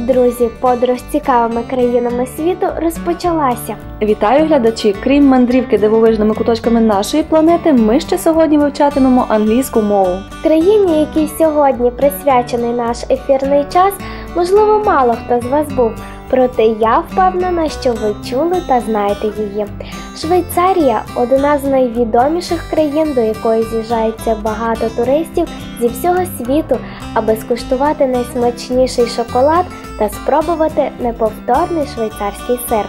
друзі, подорож цікавими країнами світу розпочалася. Вітаю глядачі! Крім мандрівки дивовижними куточками нашої планети, ми ще сьогодні вивчатимемо англійську мову. Країні, якій сьогодні присвячений наш ефірний час, можливо, мало хто з вас був. Проте я впевнена, що ви чули та знаєте її. Швейцарія одна з найвідоміших країн, до якої з'їжджається багато туристів зі всього світу, аби скуштувати найсмачніший шоколад та спробувати неповторний швейцарський сир.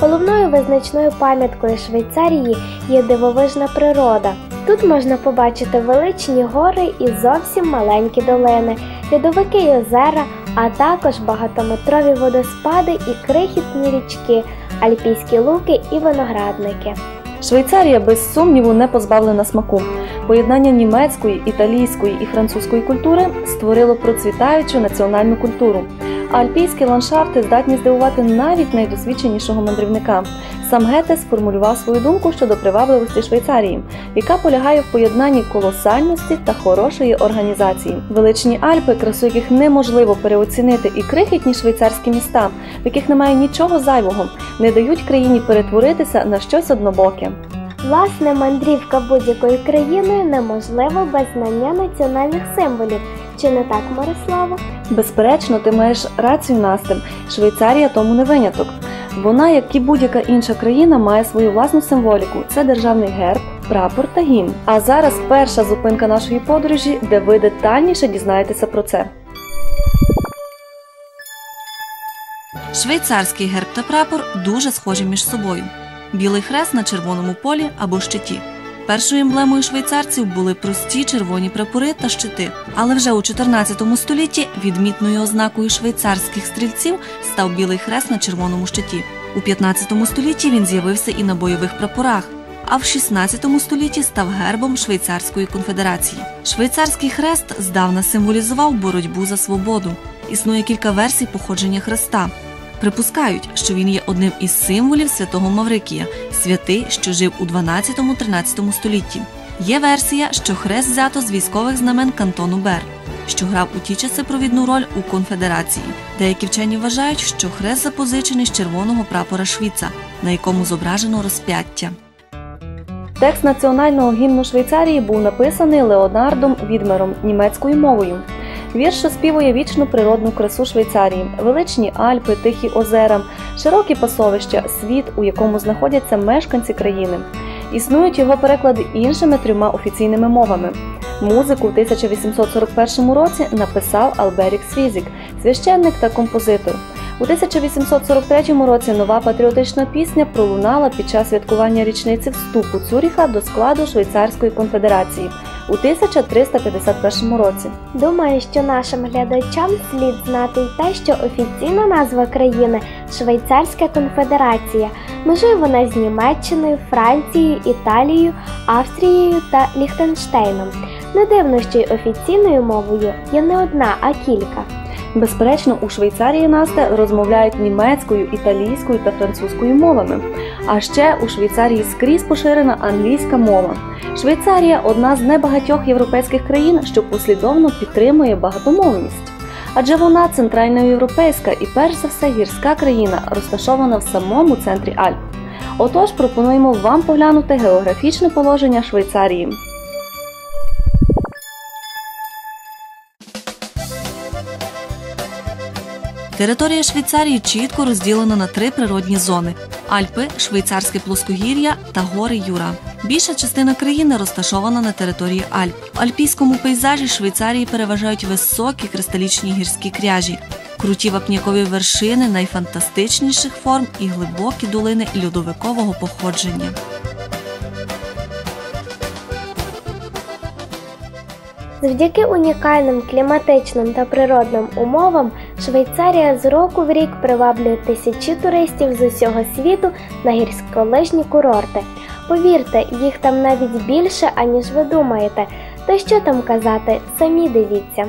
Головною визначною пам'яткою Швейцарії є дивовижна природа. Тут можна побачити величні гори і зовсім маленькі долини, льодовики й озера, а також багатометрові водоспади і крихітні річки, альпійські луки і виноградники. Швейцарія без сумніву не позбавлена смаку. Поєднання німецької, італійської і французької культури створило процвітаючу національну культуру. А альпійські ландшафти здатні здивувати навіть найдосвідченішого мандрівника. Сам Гете сформулював свою думку щодо привабливості Швейцарії, яка полягає в поєднанні колосальності та хорошої організації. Величні Альпи, красу яких неможливо переоцінити, і крихітні швейцарські міста, в яких немає нічого зайвого, не дають країні перетворитися на щось однобоке. Власне, мандрівка будь-якою країною неможлива без знання національних символів. Чи не так, Мирославо? Безперечно, ти маєш рацію Настем. Швейцарія тому не виняток. Вона, як і будь-яка інша країна, має свою власну символіку. Це державний герб, прапор та гімн. А зараз перша зупинка нашої подорожі, де ви детальніше дізнаєтеся про це. Швейцарський герб та прапор дуже схожі між собою. Білий хрест на червоному полі або щиті. Першою емблемою швейцарців були прості червоні прапори та щити. Але вже у 14 столітті відмітною ознакою швейцарських стрільців став білий хрест на червоному щиті. У 15 столітті він з'явився і на бойових прапорах. А в 16 столітті став гербом Швейцарської конфедерації. Швейцарський хрест здавна символізував боротьбу за свободу. Існує кілька версій походження хреста. Припускають, що він є одним із символів святого Маврикія, святий, що жив у 12-13 столітті. Є версія, що хрест взято з військових знамен кантону Бер, що грав у ті часи провідну роль у конфедерації. Деякі вчені вважають, що хрест запозичений з червоного прапора Швіца, на якому зображено розп'яття. Текст національного гімну Швейцарії був написаний Леонардом Відмером німецькою мовою. Вірш співує вічну природну красу Швейцарії, величні Альпи, тихі озера, широкі пасовища, світ, у якому знаходяться мешканці країни. Існують його переклади іншими трьома офіційними мовами. Музику в 1841 році написав Алберік Свізік, священник та композитор. У 1843 році нова патріотична пісня пролунала під час святкування річниці вступу Цюріха до складу Швейцарської конфедерації у 1351 році. Думаю, що нашим глядачам слід знати й те, що офіційна назва країни Швейцарська конфедерація. Межує вона з Німеччиною, Францією, Італією, Австрією та Ліхтенштейном. Не дивно, що й офіційною мовою є не одна, а кілька. Безперечно, у Швейцарії Насте розмовляють німецькою, італійською та французькою мовами. А ще у Швейцарії скрізь поширена англійська мова. Швейцарія одна з небагатьох європейських країн, що послідовно підтримує багатомовність. Адже вона центральноєвропейська і перш за все гірська країна, розташована в самому центрі Альп. Отож пропонуємо вам поглянути географічне положення Швейцарії. Територія Швейцарії чітко розділена на три природні зони: Альпи, Швейцарське плоскогір'я та гори Юра. Більша частина країни розташована на території Альп. В альпійському пейзажі Швейцарії переважають високі кристалічні гірські кряжі, круті вапнякові вершини найфантастичніших форм і глибокі долини льодовикового походження. Завдяки унікальним кліматичним та природним умовам Швейцарія з року в рік приваблює тисячі туристів з усього світу на гірськолижні курорти. Повірте, їх там навіть більше, аніж ви думаєте. То що там казати, самі дивіться.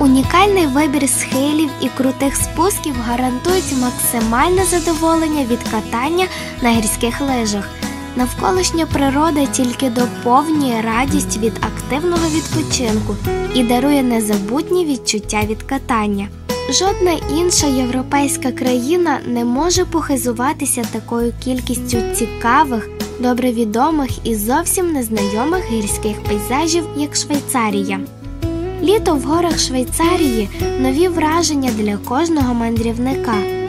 Унікальний вибір схилів і крутих спусків гарантують максимальне задоволення від катання на гірських лижах. Навколишня природа тільки доповнює радість від активного відпочинку і дарує незабутні відчуття від катання. Жодна інша європейська країна не може похизуватися такою кількістю цікавих, добре відомих і зовсім незнайомих гірських пейзажів, як Швейцарія. Літо в горах Швейцарії нові враження для кожного мандрівника.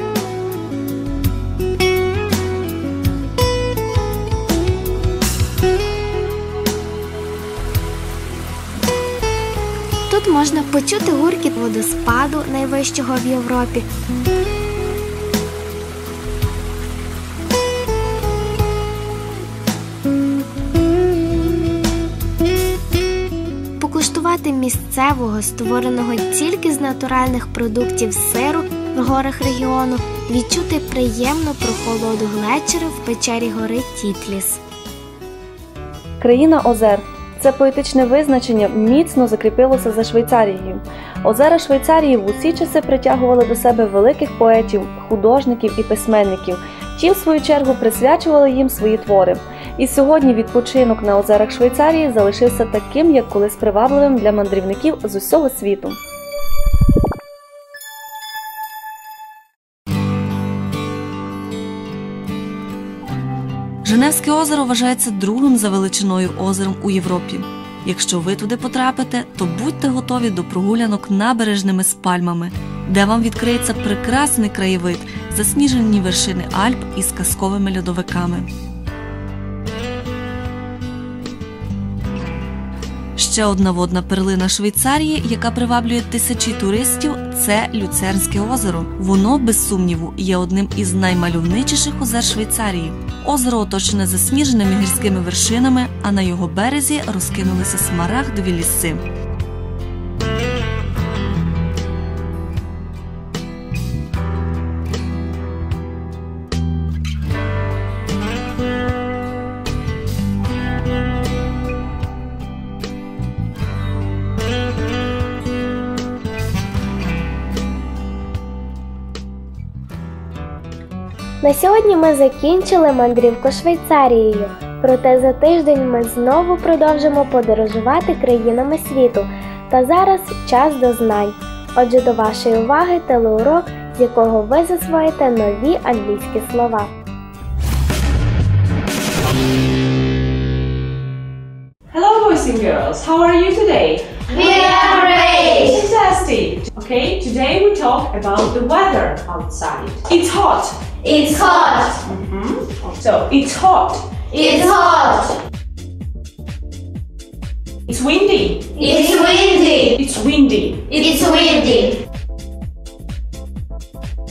Можна почути гуркіт водоспаду найвищого в Європі. Покуштувати місцевого, створеного тільки з натуральних продуктів сиру в горах регіону, відчути приємну прохолоду глечера в печері гори Тітліс. Країна озер це поетичне визначення міцно закріпилося за Швейцарією. Озера Швейцарії в усі часи притягували до себе великих поетів, художників і письменників, ті, в свою чергу, присвячували їм свої твори. І сьогодні відпочинок на озерах Швейцарії залишився таким, як колись привабливим для мандрівників з усього світу. Женевське озеро вважається другим за величиною озером у Європі. Якщо ви туди потрапите, то будьте готові до прогулянок набережними з пальмами, де вам відкриється прекрасний краєвид, засніжені вершини Альп із казковими льодовиками. Ще одна водна перлина Швейцарії, яка приваблює тисячі туристів, це Люцернське озеро. Воно, без сумніву, є одним із наймальовничіших озер Швейцарії. Озеро оточене засніженими гірськими вершинами, а на його березі розкинулися смарагдові ліси. На сьогодні ми закінчили мандрівку Швейцарією. Проте за тиждень ми знову продовжимо подорожувати країнами світу. Та зараз час до знань. Отже, до вашої уваги телеурок, з якого ви засвоїте нові англійські слова. Hello, boys and girls. How are you today? We are great! Fantastic. Okay, today we talk about the weather outside. It's hot. It's hot! Mm-hmm. So, it's hot. It's hot! It's windy. It's windy! It's windy. It's windy!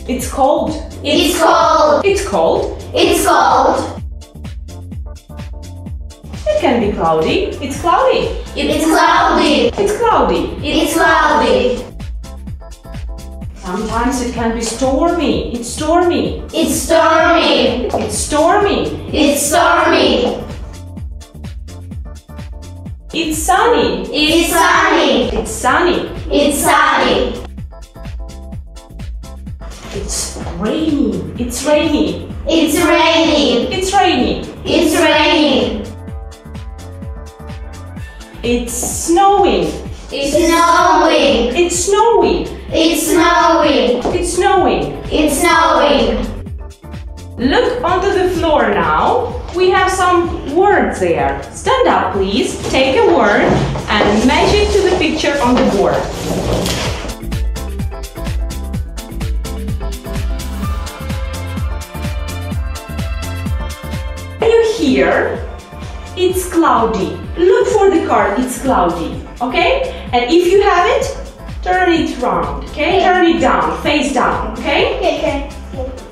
It's cold. It's cold! It's cold. It's cold! It can be cloudy. It's cloudy. It's cloudy! It's cloudy. It's cloudy! Sometimes it can be stormy. It's stormy. It's stormy! It's stormy. It's stormy! It's sunny. It's sunny! It's sunny. It's sunny! It's rainy. It's rainy. It's raining! It's rainy. It's raining! It's snowing. It's snowing! It's snowy. It's snowing! It's snowing. It's snowing! Look onto the floor now. We have some words there. Stand up, please. Take a word and match it to the picture on the board. Can you hear? It's cloudy. Look for the card. It's cloudy. Okay? And if you have it, turn it round. Okay? Turn it down. Face down. Okay? Okay.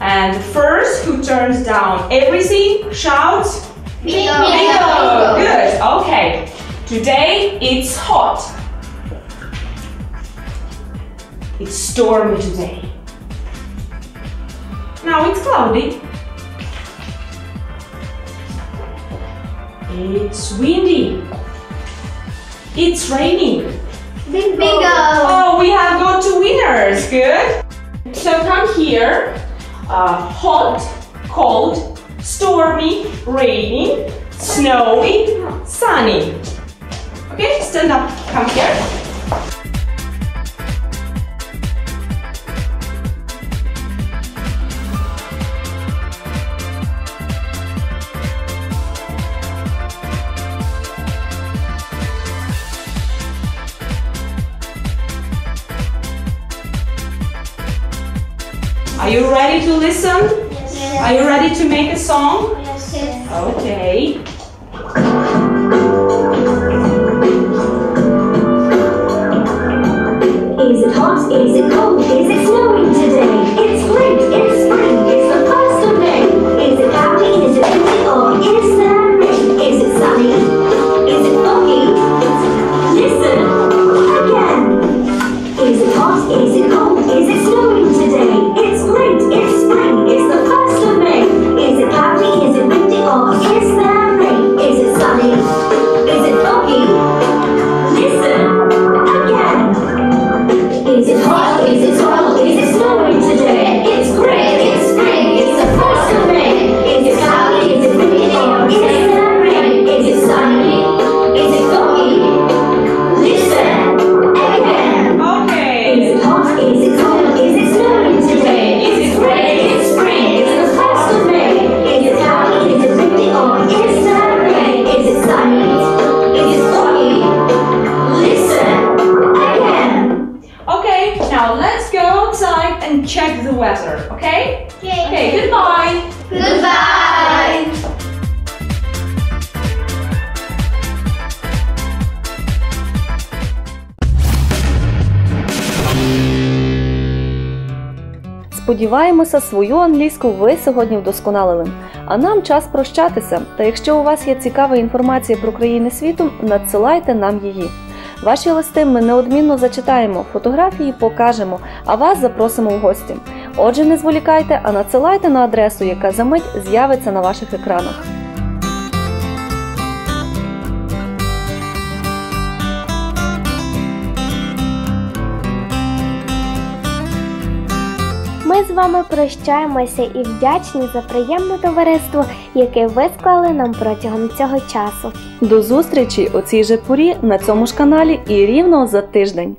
And first, who turns down everything shouts Bingo! bingo. Good. Okay. Today it's hot. It's stormy today. Now it's cloudy. It's windy. It's raining. Bingo! Oh, we have got two winners. Good. So come here. Uh, hot, cold, stormy, rainy, snowy, sunny. Okay, stand up, come here. Are you ready to listen? Yes. Are you ready to make a song? Yes. Okay. Is it hot? Is it cold? Is it snowing Сподіваємося, свою англійську ви сьогодні вдосконалили. А нам час прощатися. Та якщо у вас є цікава інформація про країни світу, надсилайте нам її. Ваші листи ми неодмінно зачитаємо, фотографії покажемо, а вас запросимо в гості. Отже, не зволікайте, а надсилайте на адресу, яка за мить з'явиться на ваших екранах. З вами прощаємося і вдячні за приємне товариство, яке ви склали нам протягом цього часу. До зустрічі у цій же порі на цьому ж каналі і рівно за тиждень.